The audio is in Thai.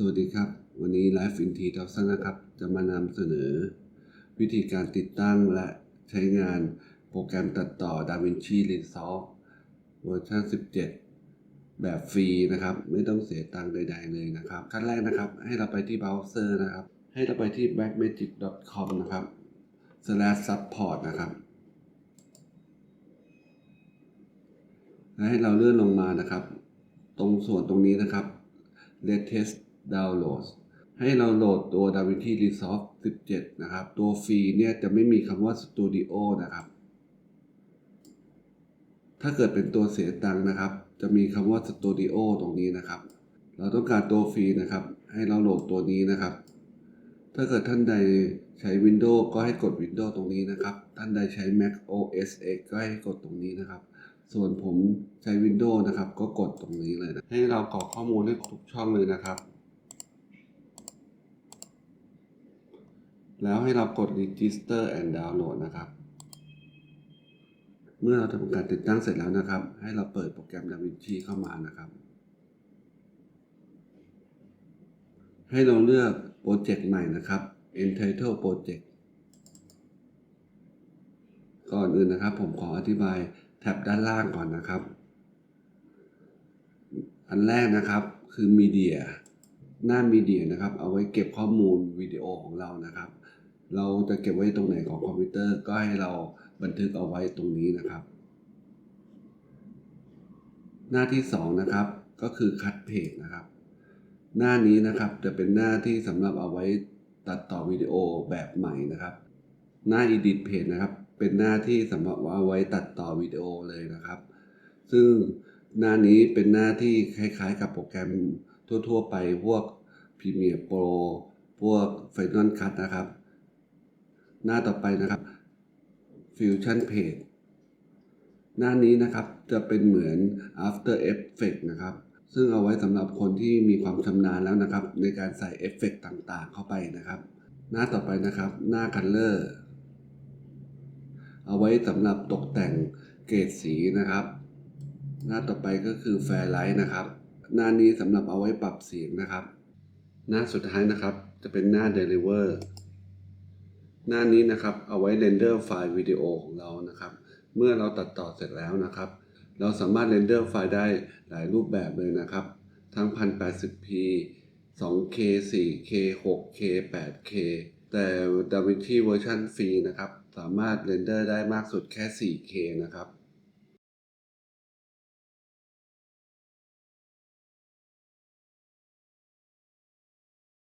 สวัสดีครับ วันนี้ Life in T t o p s นะครับ จะมานำเสนอ วิธีการติดตั้งและใช้งานโปรแกรมตัดต่อ DaVinci Resolve เวอร์ชัน17 แบบฟรีนะครับ ไม่ต้องเสียตังค์ใด ๆ เลยนะครับ ขั้นแรกนะครับ ให้เราไปที่เบราว์เซอร์นะครับ ให้เราไปที่ blackmagic.com นะครับ slash support นะครับ และให้เราเลื่อนลงมานะครับ ตรงส่วนตรงนี้นะครับ latest downloads ให้เราโหลดตัว DaVinci Resolve 17 นะครับ ตัวฟรีเนี่ยจะไม่มีคำว่า Studio นะครับ ถ้าเกิดเป็นตัวเสียตังค์นะครับ จะมีคำว่า Studio ตรงนี้นะครับ เราต้องการตัวฟรีนะครับ ให้เราโหลดตัวนี้นะครับ ถ้าเกิดท่านใดใช้ Windows ก็ให้กด Windows ตรงนี้นะครับ ท่านใดใช้ Mac OS X ก็ให้กดตรงนี้นะครับ ส่วนผมใช้ Windows นะครับ ก็กดตรงนี้เลยนะ ให้เรากรอกข้อมูลให้ทุกช่องเลยนะครับ แล้วให้เรากด Register and Download นะครับ เมื่อเราทำการติดตั้งเสร็จแล้วนะครับ ให้เราเปิดโปรแกรม DaVinci เข้ามานะครับ ให้เราเลือกโปรเจกต์ใหม่นะครับ Entitle Project ก่อนอื่นนะครับ ผมขออธิบายแท็บด้านล่างก่อนนะครับ อันแรกนะครับคือ Media หน้า Media นะครับ เอาไว้เก็บข้อมูลวิดีโอของเรานะครับ เราจะเก็บไว้ตรงไหนของคอมพิวเตอร์ก็ให้เราบันทึกเอาไว้ตรงนี้นะครับ หน้าที่ 2 นะครับ ก็คือ Cut Page นะครับ หน้านี้นะครับจะเป็นหน้าที่สำหรับเอาไว้ตัดต่อวิดีโอแบบใหม่นะครับ หน้า Edit Page นะครับ เป็นหน้าที่สำหรับเอาไว้ตัดต่อวิดีโอเลยนะครับ ซึ่งหน้านี้เป็นหน้าที่คล้ายๆ กับโปรแกรมทั่ว ๆ ไปพวก Premiere Pro พวก Final Cut นะครับ หน้าต่อไปนะครับ Fusion Page หน้านี้นะครับจะเป็นเหมือน After Effects นะครับ ซึ่งเอาไว้สำหรับคนที่มีความชำนาญแล้วนะครับ ในการใส่เอฟเฟกต์ต่างๆ เข้าไปนะครับ หน้าต่อไปนะครับ หน้า Color เอาไว้สำหรับตกแต่งเกรดสีนะครับ หน้าต่อไปก็คือ Fairlight นะครับ หน้านี้สำหรับเอาไว้ปรับเสียงนะครับ หน้าสุดท้ายนะครับจะเป็นหน้า Deliver หน้านี้นะครับเอาไว้เรนเดอร์ไฟล์วิดีโอของเรานะครับ เมื่อเราตัดต่อเสร็จแล้วนะครับ เราสามารถเรนเดอร์ไฟล์ได้หลายรูปแบบเลยนะครับ ทั้ง 1080p 2k 4k 6k 8k แต่ DaVinci เวอร์ชันฟรีนะครับ สามารถเรนเดอร์ได้มากสุดแค่ 4k นะครับ